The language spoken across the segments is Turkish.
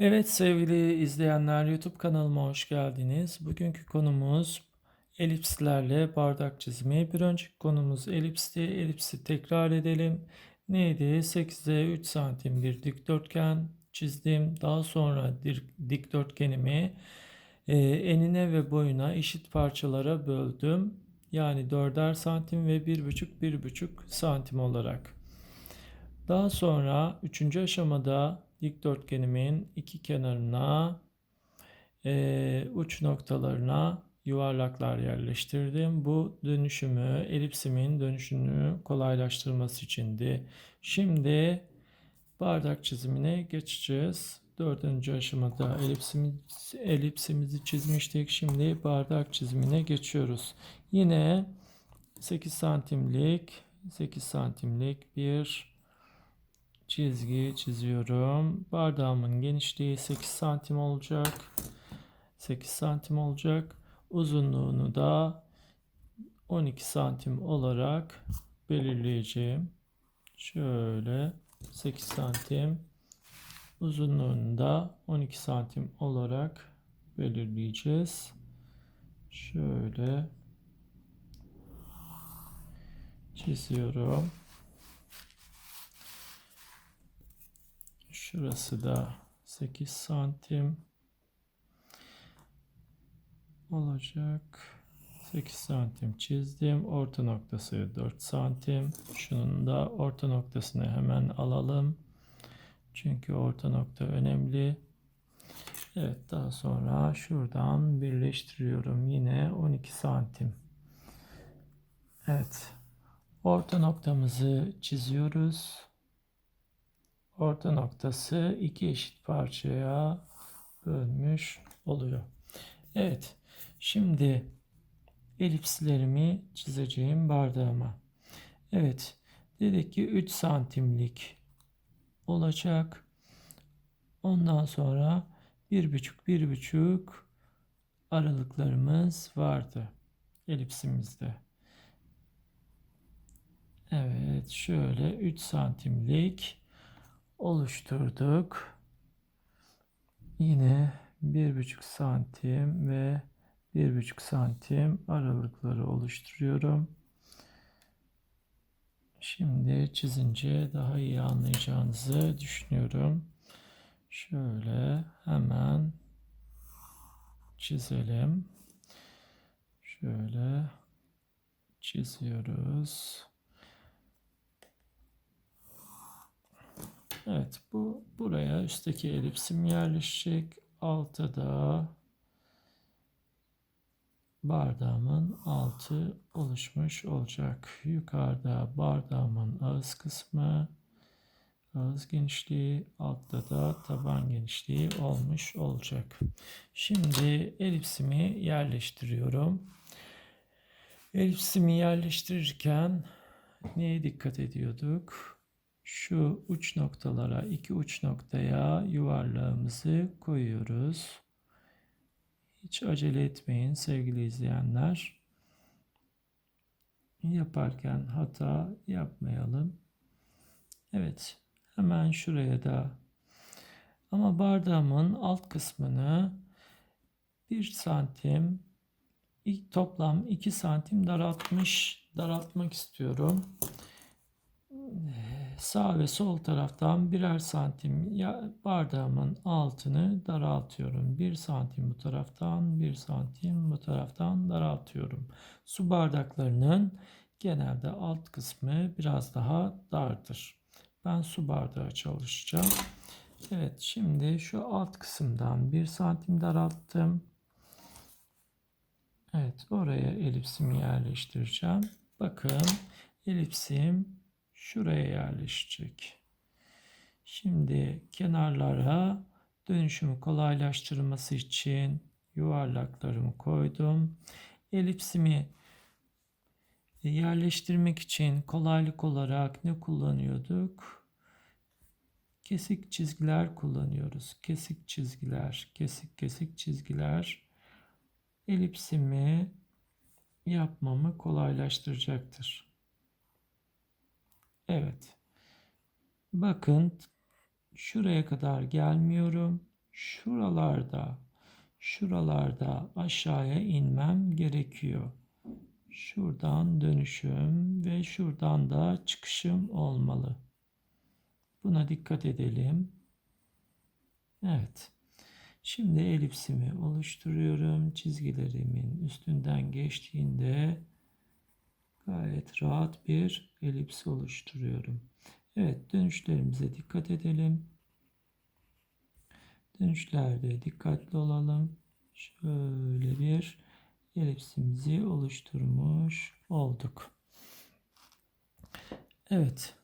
Evet sevgili izleyenler YouTube kanalıma hoş geldiniz. Bugünkü konumuz elipslerle bardak çizimi. Bir önceki konumuz elipsti. Elipsi tekrar edelim. Neydi? 8'e 3 santim bir dikdörtgen çizdim. Daha sonra dik- dikdörtgenimi e, enine ve boyuna eşit parçalara böldüm. Yani 4'er santim ve 1,5 1,5 santim olarak. Daha sonra üçüncü aşamada dikdörtgenimin iki kenarına eee, uç noktalarına yuvarlaklar yerleştirdim. Bu dönüşümü, elipsimin dönüşünü kolaylaştırması içindi. Şimdi bardak çizimine geçeceğiz. Dördüncü aşamada elipsimiz, elipsimizi çizmiştik. Şimdi bardak çizimine geçiyoruz. Yine 8 santimlik 8 santimlik bir çizgi çiziyorum. Bardağımın genişliği 8 santim olacak. 8 santim olacak. Uzunluğunu da 12 santim olarak belirleyeceğim. Şöyle 8 santim. Uzunluğunu da 12 santim olarak belirleyeceğiz. Şöyle çiziyorum. Şurası da 8 santim olacak. 8 santim çizdim. Orta noktası 4 santim. Şunun da orta noktasını hemen alalım. Çünkü orta nokta önemli. Evet daha sonra şuradan birleştiriyorum. Yine 12 santim. Evet. Orta noktamızı çiziyoruz. Orta noktası iki eşit parçaya bölmüş oluyor. Evet. Şimdi elipslerimi çizeceğim bardağıma. Evet. Dedik ki 3 santimlik olacak. Ondan sonra 1,5 1,5 aralıklarımız vardı elipsimizde. Evet, şöyle 3 santimlik oluşturduk. Yine 1,5 santim ve 1,5 santim aralıkları oluşturuyorum. Şimdi çizince daha iyi anlayacağınızı düşünüyorum. Şöyle hemen çizelim. Şöyle çiziyoruz. Evet bu buraya üstteki elipsim yerleşecek. Altta da bardağımın altı oluşmuş olacak. Yukarıda bardağımın ağız kısmı, ağız genişliği, altta da taban genişliği olmuş olacak. Şimdi elipsimi yerleştiriyorum. Elipsimi yerleştirirken neye dikkat ediyorduk? Şu uç noktalara, iki uç noktaya yuvarlağımızı koyuyoruz. Hiç acele etmeyin sevgili izleyenler. Yaparken hata yapmayalım. Evet, hemen şuraya da ama bardağımın alt kısmını 1 santim toplam 2 santim daraltmış daraltmak istiyorum sağ ve sol taraftan birer santim bardağımın altını daraltıyorum. Bir santim bu taraftan, bir santim bu taraftan daraltıyorum. Su bardaklarının genelde alt kısmı biraz daha dardır. Ben su bardağı çalışacağım. Evet şimdi şu alt kısımdan bir santim daralttım. Evet oraya elipsimi yerleştireceğim. Bakın elipsim şuraya yerleşecek. Şimdi kenarlara dönüşümü kolaylaştırması için yuvarlaklarımı koydum. Elipsimi yerleştirmek için kolaylık olarak ne kullanıyorduk? Kesik çizgiler kullanıyoruz. Kesik çizgiler, kesik kesik çizgiler elipsimi yapmamı kolaylaştıracaktır. Evet. Bakın şuraya kadar gelmiyorum. şuralarda şuralarda aşağıya inmem gerekiyor. Şuradan dönüşüm ve şuradan da çıkışım olmalı. Buna dikkat edelim. Evet. Şimdi elipsimi oluşturuyorum. Çizgilerimin üstünden geçtiğinde gayet rahat bir elips oluşturuyorum. Evet dönüşlerimize dikkat edelim. Dönüşlerde dikkatli olalım. Şöyle bir elipsimizi oluşturmuş olduk. Evet.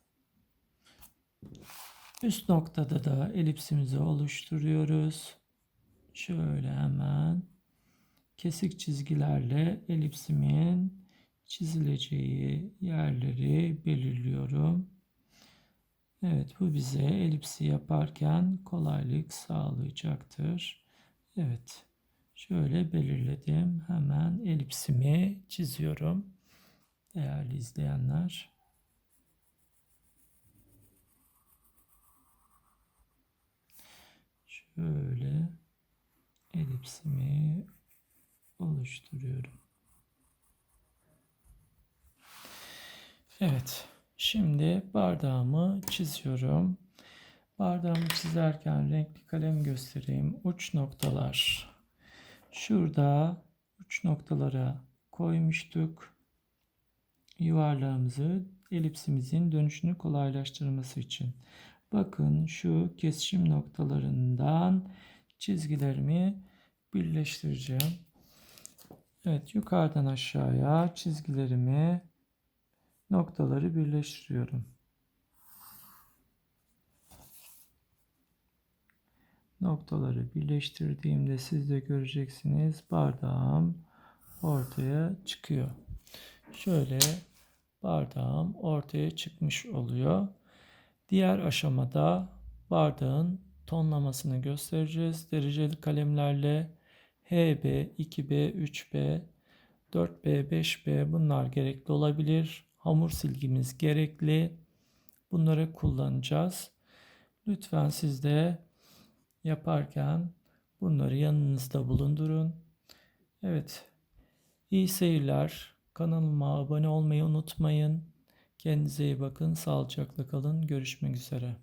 Üst noktada da elipsimizi oluşturuyoruz. Şöyle hemen kesik çizgilerle elipsimin çizileceği yerleri belirliyorum. Evet bu bize elipsi yaparken kolaylık sağlayacaktır. Evet şöyle belirledim. Hemen elipsimi çiziyorum. Değerli izleyenler. Şöyle elipsimi oluşturuyorum. Evet. Şimdi bardağımı çiziyorum. Bardağımı çizerken renkli kalem göstereyim. Uç noktalar. Şurada uç noktalara koymuştuk. Yuvarlağımızı elipsimizin dönüşünü kolaylaştırması için. Bakın şu kesişim noktalarından çizgilerimi birleştireceğim. Evet yukarıdan aşağıya çizgilerimi noktaları birleştiriyorum. Noktaları birleştirdiğimde siz de göreceksiniz bardağım ortaya çıkıyor. Şöyle bardağım ortaya çıkmış oluyor. Diğer aşamada bardağın tonlamasını göstereceğiz. Dereceli kalemlerle HB, 2B, 3B, 4B, 5B bunlar gerekli olabilir hamur silgimiz gerekli. Bunları kullanacağız. Lütfen siz de yaparken bunları yanınızda bulundurun. Evet. İyi seyirler. Kanalıma abone olmayı unutmayın. Kendinize iyi bakın. Sağlıcakla kalın. Görüşmek üzere.